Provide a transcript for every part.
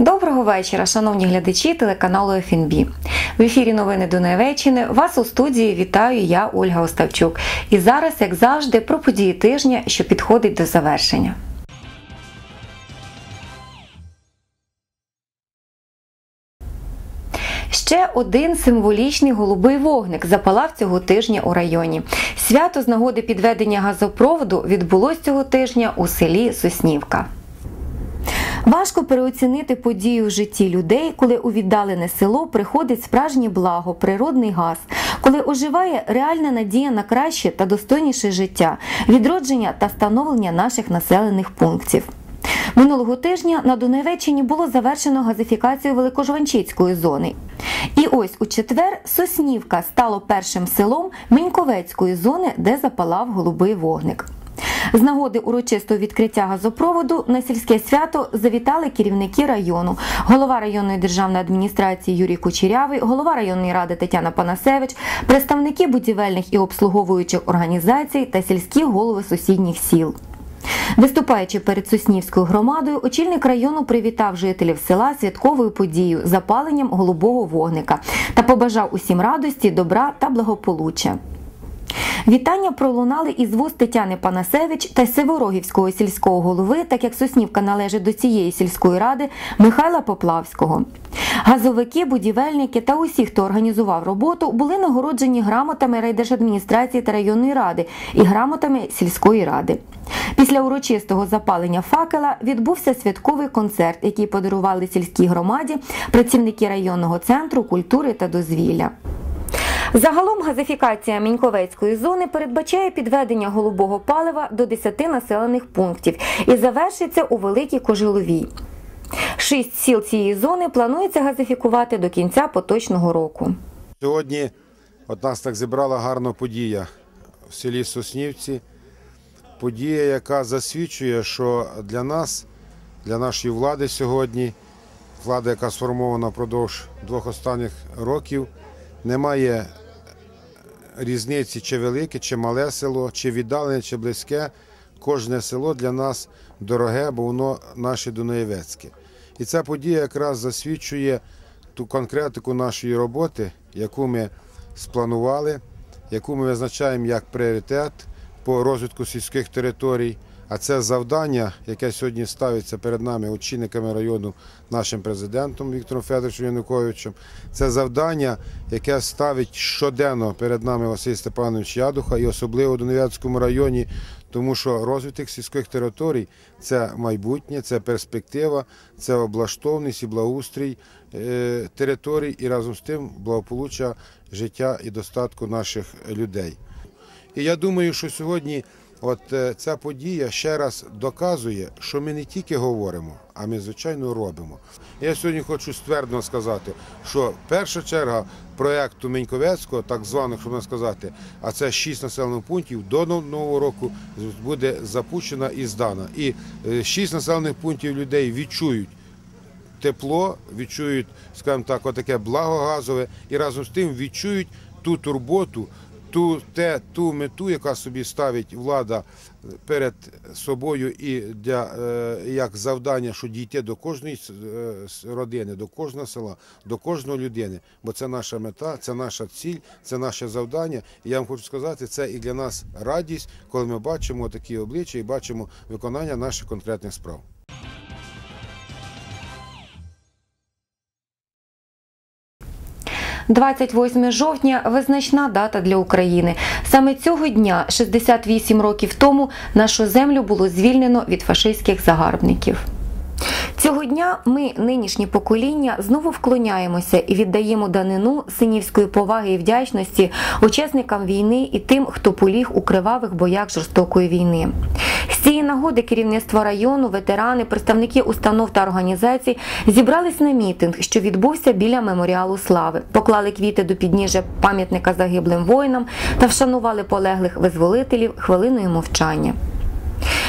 Доброго вечора, шановні глядачі телеканалу ФНБ. В ефірі новини Донеччини. Вас у студії вітаю я, Ольга Оставчук. І зараз, як завжди, про події тижня, що підходить до завершення. Ще один символічний голубий вогник запалав цього тижня у районі. Свято з нагоди підведення газопроводу відбулось цього тижня у селі Соснівка. Важко переоцінити подію в житті людей, коли у віддалене село приходить справжнє благо, природний газ, коли оживає реальна надія на краще та достойніше життя, відродження та становлення наших населених пунктів. Минулого тижня на Донеччині було завершено газифікацію Великожванчицької зони. І ось у четвер Соснівка стало першим селом Меньковецької зони, де запалав голубий вогник. З нагоди урочистого відкриття газопроводу на сільське свято завітали керівники району, голова районної державної адміністрації Юрій Кучерявий, голова районної ради Тетяна Панасевич, представники будівельних і обслуговуючих організацій та сільські голови сусідніх сіл. Виступаючи перед Соснівською громадою, очільник району привітав жителів села святковою подією запаленням голубого вогника та побажав усім радості, добра та благополуччя. Вітання пролунали із вуст Тетяни Панасевич та Сиворогівського сільського голови, так як Соснівка належить до цієї сільської ради Михайла Поплавського. Газовики, будівельники та усі, хто організував роботу, були нагороджені грамотами райдержадміністрації та районної ради і грамотами сільської ради. Після урочистого запалення факела відбувся святковий концерт, який подарували сільській громаді працівники районного центру культури та дозвілля. Загалом газифікація Міньковецької зони передбачає підведення голубого палива до 10 населених пунктів і завершиться у Великій Кожиловій. Шість сіл цієї зони планується газифікувати до кінця поточного року. Сьогодні от нас так зібрала гарна подія в селі Соснівці. Подія, яка засвідчує, що для нас, для нашої влади сьогодні, влада, яка сформована впродовж двох останніх років, немає різниці, чи велике, чи мале село, чи віддалене, чи близьке. Кожне село для нас дороге, бо воно наше Дунаєвецьке. І ця подія якраз засвідчує ту конкретику нашої роботи, яку ми спланували, яку ми визначаємо як пріоритет по розвитку сільських територій. А це завдання, яке сьогодні ставиться перед нами очільниками району, нашим президентом Віктором Федоровичем Януковичем. Це завдання, яке ставить щоденно перед нами Василь Степанович Ядуха і особливо у Донецькому районі, тому що розвиток сільських територій це майбутнє, це перспектива, це облаштовність і благоустрій е, територій і разом з тим благополуччя життя і достатку наших людей. І я думаю, що сьогодні. От е, ця подія ще раз доказує, що ми не тільки говоримо, а ми звичайно робимо. Я сьогодні хочу ствердно сказати, що перша черга проєкту Меньковецького, так званого, щоб не сказати, а це шість населених пунктів до нового року буде запущена і здана. І е, шість населених пунктів людей відчують. Тепло відчують, скажімо так, отаке благо газове, і разом з тим відчують ту турботу, ту те, ту мету, яка собі ставить влада перед собою, і для е, як завдання, що дійти до кожної е, родини, до кожного села, до кожної людини. Бо це наша мета, це наша ціль, це наше завдання. І я вам хочу сказати, це і для нас радість, коли ми бачимо такі обличчя і бачимо виконання наших конкретних справ. 28 жовтня визначна дата для України. Саме цього дня, 68 років тому, нашу землю було звільнено від фашистських загарбників. Цього дня ми, нинішнє покоління, знову вклоняємося і віддаємо данину синівської поваги і вдячності учасникам війни і тим, хто поліг у кривавих боях жорстокої війни. З цієї нагоди керівництво району, ветерани, представники установ та організацій зібрались на мітинг, що відбувся біля меморіалу слави, поклали квіти до підніжжя пам'ятника загиблим воїнам та вшанували полеглих визволителів хвилиною мовчання.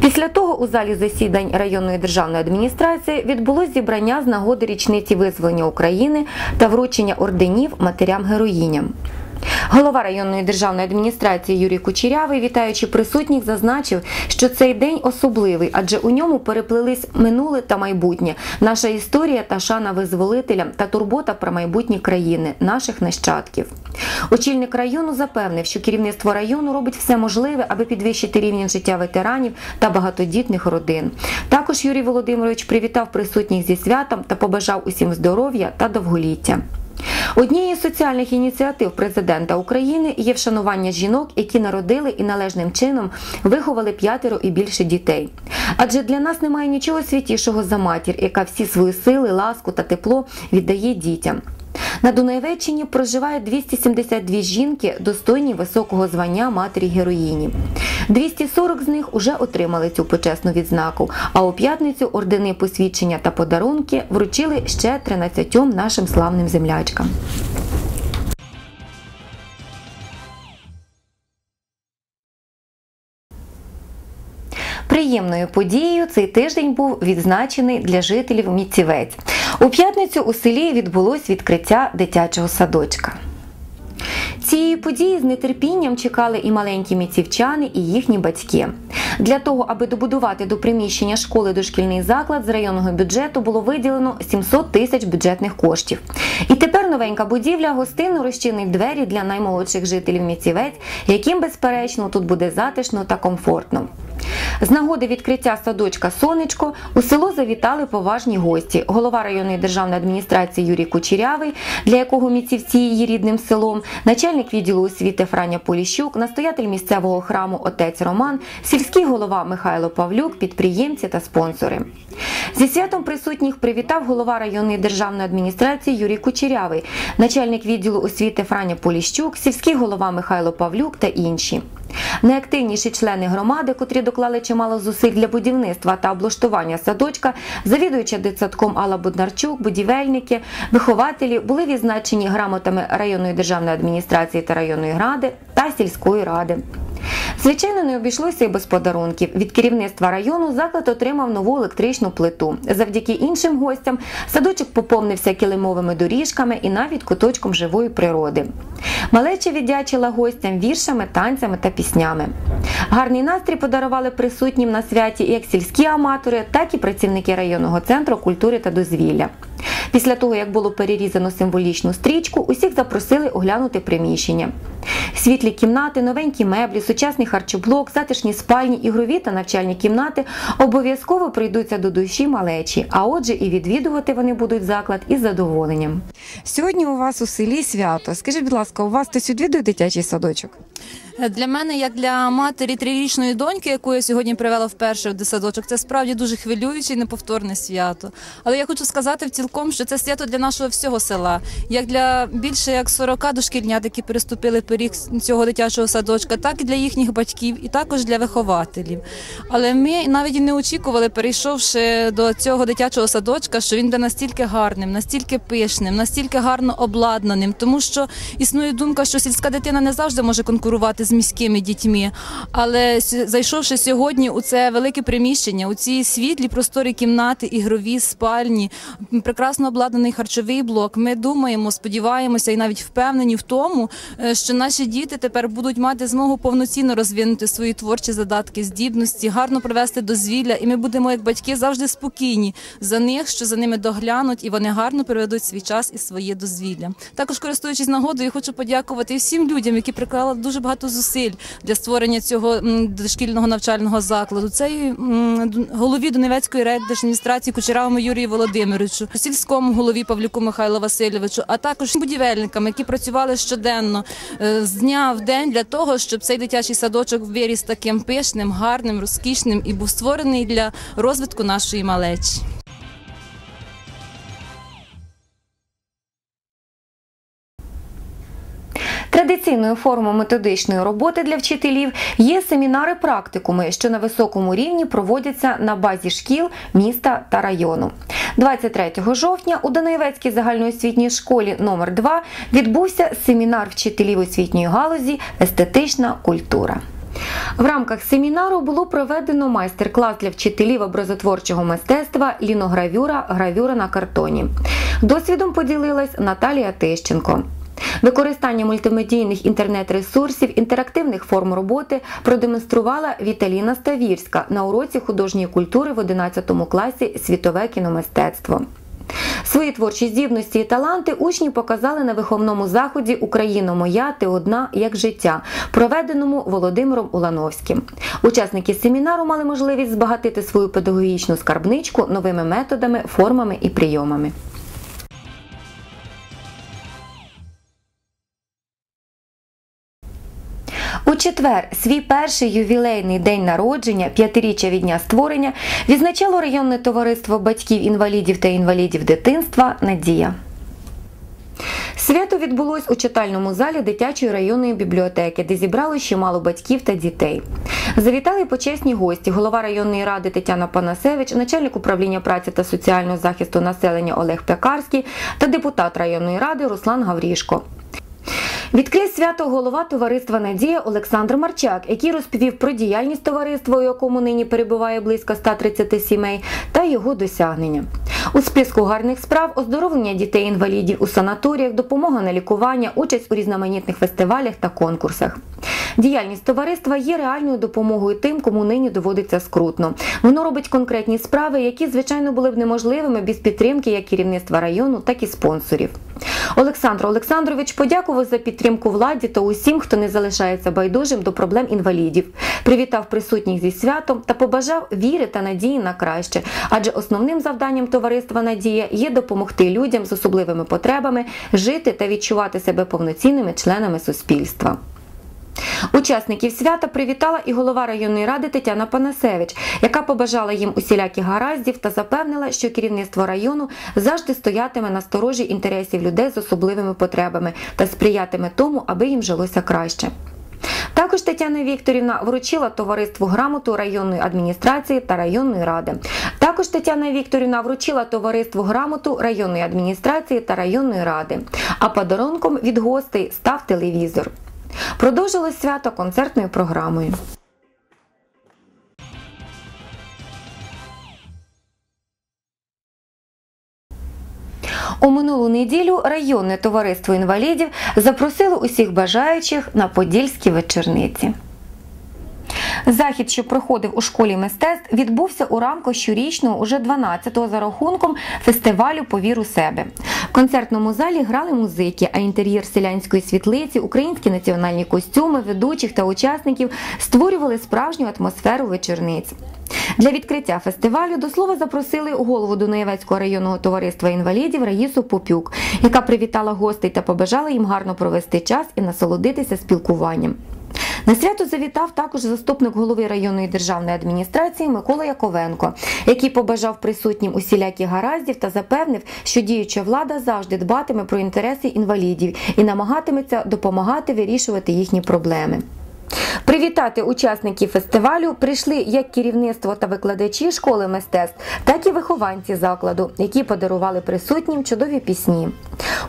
Після того у залі засідань районної державної адміністрації відбулось зібрання з нагоди річниці визволення України та вручення орденів матерям-героїням. Голова районної державної адміністрації Юрій Кучерявий, вітаючи присутніх, зазначив, що цей день особливий, адже у ньому переплились минуле та майбутнє, наша історія та шана визволителям та турбота про майбутнє країни, наших нащадків. Очільник району запевнив, що керівництво району робить все можливе, аби підвищити рівень життя ветеранів та багатодітних родин. Також Юрій Володимирович привітав присутніх зі святом та побажав усім здоров'я та довголіття. Однією з соціальних ініціатив президента України є вшанування жінок, які народили і належним чином виховали п'ятеро і більше дітей. Адже для нас немає нічого святішого за матір, яка всі свої сили, ласку та тепло віддає дітям. На Дунаєвеччині проживає 272 жінки, достойні високого звання матері героїні. 240 з них уже отримали цю почесну відзнаку. А у п'ятницю ордени посвідчення та подарунки вручили ще 13 нашим славним землячкам. Приємною подією цей тиждень був відзначений для жителів Міцівець. У п'ятницю у селі відбулось відкриття дитячого садочка. Цієї події з нетерпінням чекали і маленькі міцівчани, і їхні батьки. Для того, аби добудувати до приміщення школи дошкільний заклад, з районного бюджету було виділено 700 тисяч бюджетних коштів. І тепер новенька будівля гостинно розчинить двері для наймолодших жителів міцівець, яким, безперечно, тут буде затишно та комфортно. З нагоди відкриття садочка Сонечко у село завітали поважні гості. Голова районної державної адміністрації Юрій Кучерявий, для якого міцівці її рідним селом, начальник відділу освіти Франя Поліщук, настоятель місцевого храму Отець Роман, сільський голова Михайло Павлюк, підприємці та спонсори. Зі святом присутніх привітав голова районної державної адміністрації Юрій Кучерявий, начальник відділу освіти Франя Поліщук, сільський голова Михайло Павлюк та інші. Найактивніші члени громади, котрі доклали чимало зусиль для будівництва та облаштування садочка, завідуюча дитсадком Алла Буднарчук, будівельники, вихователі були відзначені грамотами районної державної адміністрації та районної ради та сільської ради. Звичайно, не обійшлося і без подарунків. Від керівництва району заклад отримав нову електричну плиту. Завдяки іншим гостям садочок поповнився килимовими доріжками і навіть куточком живої природи. Малеча віддячила гостям віршами, танцями та піснями. Гарний настрій подарували присутнім на святі як сільські аматори, так і працівники районного центру культури та дозвілля. Після того, як було перерізано символічну стрічку, усіх запросили оглянути приміщення. Світлі кімнати, новенькі меблі, сучасний харчоблок, затишні спальні, ігрові та навчальні кімнати обов'язково прийдуться до душі малечі, а отже, і відвідувати вони будуть заклад із задоволенням. Сьогодні у вас у селі свято. Скажіть, будь ласка, у вас хтось відвідує дитячий садочок? Для мене, як для матері трирічної доньки, яку я сьогодні привела вперше в дитсадочок, це справді дуже хвилююче і неповторне свято. Але я хочу сказати в цілком, що це свято для нашого всього села, як для більше як 40 дошкільнят, які переступили поріг цього дитячого садочка, так і для їхніх батьків, і також для вихователів. Але ми навіть і не очікували, перейшовши до цього дитячого садочка, що він буде настільки гарним, настільки пишним, настільки гарно обладнаним, тому що існує думка, що сільська дитина не завжди може конкурувати з міськими дітьми. Але зайшовши сьогодні у це велике приміщення, у ці світлі просторі кімнати, ігрові спальні, прекрасно обладнаний харчовий блок. Ми думаємо, сподіваємося і навіть впевнені в тому, е, що наші діти тепер будуть мати змогу повноцінно розвинути свої творчі задатки, здібності, гарно провести дозвілля, і ми будемо, як батьки, завжди спокійні за них, що за ними доглянуть, і вони гарно проведуть свій час і своє дозвілля. Також користуючись нагодою, хочу подякувати всім людям, які приклали дуже багато зусиль для створення цього дошкільного навчального закладу. Це і голові Донецької райдержадміністрації Кучеравому Юрію Володимировичу, сільському голові Павлюку Михайлу Васильовичу, а також будівельникам, які працювали щоденно е, з дня в день для того, щоб цей дитячий садочок виріс таким пишним, гарним, розкішним і був створений для розвитку нашої малечі. Традиційною формою методичної роботи для вчителів є семінари практикуми, що на високому рівні проводяться на базі шкіл міста та району. 23 жовтня у Данилевецькій загальноосвітній школі номер 2 відбувся семінар вчителів освітньої галузі Естетична культура. В рамках семінару було проведено майстер-клас для вчителів образотворчого мистецтва ліногравюра, гравюра на картоні. Досвідом поділилась Наталія Тищенко. Використання мультимедійних інтернет-ресурсів, інтерактивних форм роботи продемонструвала Віталіна Ставірська на уроці художньої культури в 11 класі Світове кіномистецтво. Свої творчі здібності і таланти учні показали на виховному заході Україна моя ти одна як життя, проведеному Володимиром Улановським. Учасники семінару мали можливість збагатити свою педагогічну скарбничку новими методами, формами і прийомами. Четвер свій перший ювілейний день народження, п'ятиріччя від дня створення, відзначало районне товариство батьків інвалідів та інвалідів дитинства Надія. Свято відбулось у читальному залі дитячої районної бібліотеки, де зібрали чимало батьків та дітей. Завітали почесні гості, голова районної ради Тетяна Панасевич, начальник управління праці та соціального захисту населення Олег Пекарський та депутат районної ради Руслан Гаврішко. Відкрив свято голова товариства Надія Олександр Марчак, який розповів про діяльність товариства, у якому нині перебуває близько 130 сімей, та його досягнення. У списку гарних справ оздоровлення дітей-інвалідів у санаторіях, допомога на лікування, участь у різноманітних фестивалях та конкурсах. Діяльність товариства є реальною допомогою тим, кому нині доводиться скрутно. Воно робить конкретні справи, які, звичайно, були б неможливими без підтримки як керівництва району, так і спонсорів. Олександр Олександрович подякував за підтримку владі та усім, хто не залишається байдужим до проблем інвалідів. Привітав присутніх зі святом та побажав віри та надії на краще, адже основним завданням товариства Надія є допомогти людям з особливими потребами жити та відчувати себе повноцінними членами суспільства. Учасників свята привітала і голова районної ради Тетяна Панасевич, яка побажала їм усіляких гараздів та запевнила, що керівництво району завжди стоятиме на сторожі інтересів людей з особливими потребами та сприятиме тому, аби їм жилося краще. Також Тетяна Вікторівна вручила товариству грамоту районної адміністрації та районної ради. Також Тетяна Вікторівна вручила товариству грамоту районної адміністрації та районної ради. А подарунком від гостей став телевізор. Продовжилось свято концертною програмою. У минулу неділю районне товариство інвалідів запросило усіх бажаючих на подільські вечорниці. Захід, що проходив у школі мистецтв, відбувся у рамках щорічного, уже 12-го за рахунком фестивалю Повір у себе. В концертному залі грали музики, а інтер'єр селянської світлиці, українські національні костюми, ведучих та учасників створювали справжню атмосферу вечорниць. Для відкриття фестивалю до слова запросили голову Дунаєвецького районного товариства інвалідів Раїсу Попюк, яка привітала гостей та побажала їм гарно провести час і насолодитися спілкуванням. На свято завітав також заступник голови районної державної адміністрації Микола Яковенко, який побажав присутнім усіляких гараздів та запевнив, що діюча влада завжди дбатиме про інтереси інвалідів і намагатиметься допомагати вирішувати їхні проблеми. Привітати учасників фестивалю прийшли як керівництво та викладачі школи мистецтв, так і вихованці закладу, які подарували присутнім чудові пісні.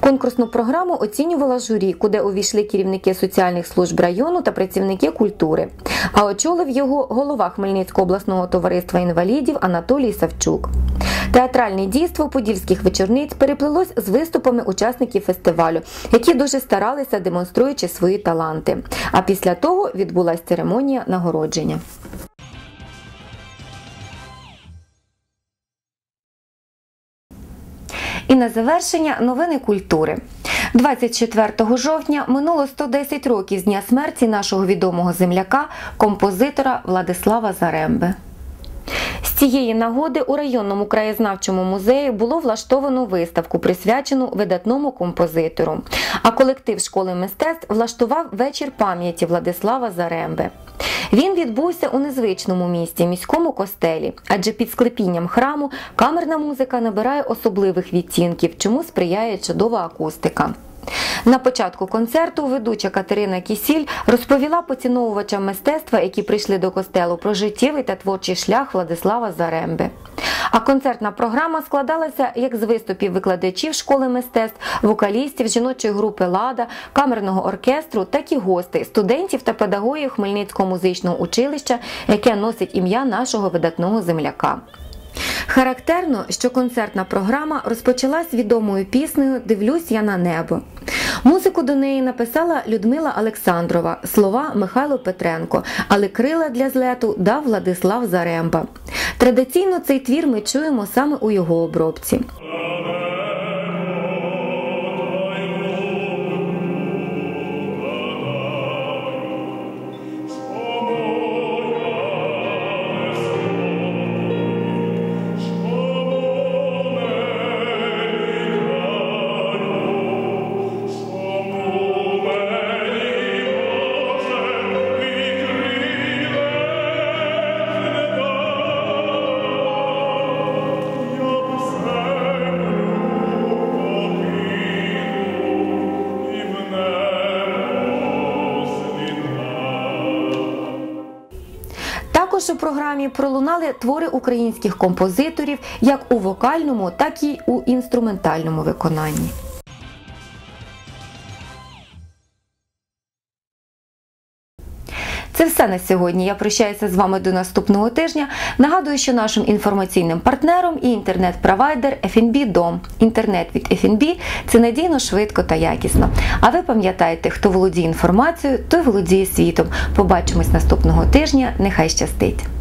Конкурсну програму оцінювала журі, куди увійшли керівники соціальних служб району та працівники культури. А очолив його голова Хмельницького обласного товариства інвалідів Анатолій Савчук. Театральне дійство подільських вечорниць переплилось з виступами учасників фестивалю, які дуже старалися, демонструючи свої таланти. А після того відбулася церемонія нагородження. І на завершення новини культури. 24 жовтня минуло 110 років з дня смерті нашого відомого земляка, композитора Владислава Заремби. З цієї нагоди у районному краєзнавчому музеї було влаштовано виставку, присвячену видатному композитору. А колектив школи мистецтв влаштував вечір пам'яті Владислава Заремби. Він відбувся у незвичному місці, міському костелі, адже під склепінням храму камерна музика набирає особливих відтінків, чому сприяє чудова акустика. На початку концерту ведуча Катерина Кісіль розповіла поціновувачам мистецтва, які прийшли до костелу, про життєвий та творчий шлях Владислава Заремби. А концертна програма складалася як з виступів викладачів школи мистецтв, вокалістів, жіночої групи Лада, камерного оркестру, так і гостей, студентів та педагогів Хмельницького музичного училища, яке носить ім'я нашого видатного земляка. Характерно, що концертна програма розпочалась відомою піснею Дивлюсь я на небо. Музику до неї написала Людмила Олександрова, слова Михайло Петренко, але крила для злету дав Владислав Заремба. Традиційно цей твір ми чуємо саме у його обробці. Також у програмі пролунали твори українських композиторів як у вокальному, так і у інструментальному виконанні. Це все на сьогодні. Я прощаюся з вами до наступного тижня. Нагадую, що нашим інформаційним партнером і інтернет-провайдер FNB Дом. Інтернет від FNB – це надійно, швидко та якісно. А ви пам'ятаєте, хто володіє інформацією, той володіє світом. Побачимось наступного тижня. Нехай щастить!